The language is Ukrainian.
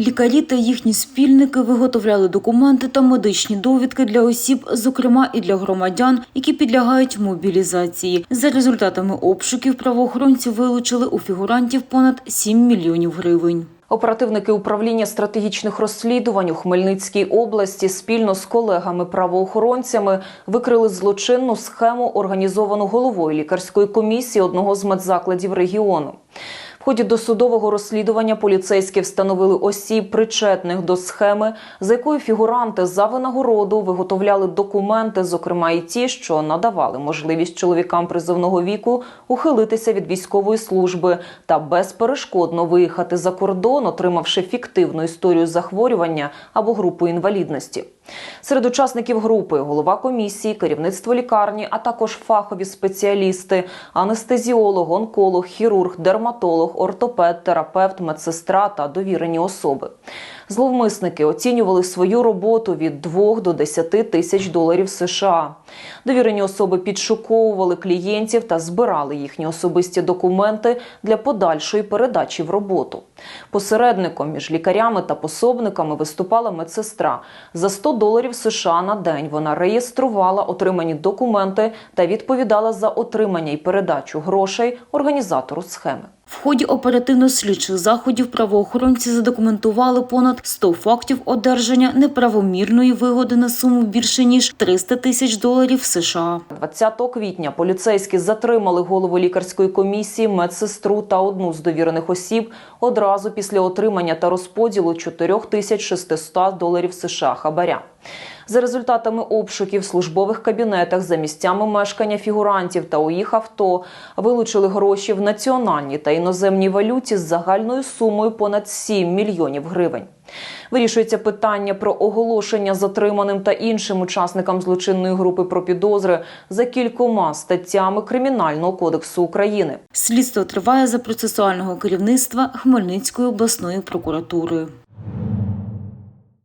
Лікарі та їхні спільники виготовляли документи та медичні довідки для осіб, зокрема і для громадян, які підлягають мобілізації. За результатами обшуків правоохоронці вилучили у фігурантів понад 7 мільйонів гривень. Оперативники управління стратегічних розслідувань у Хмельницькій області спільно з колегами-правоохоронцями викрили злочинну схему, організовану головою лікарської комісії одного з медзакладів регіону. Ході досудового розслідування поліцейські встановили осіб, причетних до схеми, за якою фігуранти за винагороду виготовляли документи, зокрема і ті, що надавали можливість чоловікам призовного віку ухилитися від військової служби та безперешкодно виїхати за кордон, отримавши фіктивну історію захворювання або групу інвалідності. Серед учасників групи голова комісії, керівництво лікарні, а також фахові спеціалісти, анестезіолог, онколог, хірург, дерматолог, ортопед, терапевт, медсестра та довірені особи. Зловмисники оцінювали свою роботу від 2 до 10 тисяч доларів США. Довірені особи підшуковували клієнтів та збирали їхні особисті документи для подальшої передачі в роботу. Посередником між лікарями та пособниками виступала медсестра. За 100 доларів США на день вона реєструвала отримані документи та відповідала за отримання і передачу грошей організатору схеми. Ході оперативно-слідчих заходів правоохоронці задокументували понад 100 фактів одержання неправомірної вигоди на суму більше ніж 300 тисяч доларів США. 20 квітня поліцейські затримали голову лікарської комісії, медсестру та одну з довірених осіб одразу після отримання та розподілу 4600 доларів США хабаря. За результатами обшуків в службових кабінетах за місцями мешкання фігурантів та у їх авто вилучили гроші в національній та іноземній валюті з загальною сумою понад 7 мільйонів гривень. Вирішується питання про оголошення затриманим та іншим учасникам злочинної групи про підозри за кількома статтями Кримінального кодексу України. Слідство триває за процесуального керівництва Хмельницької обласної прокуратури.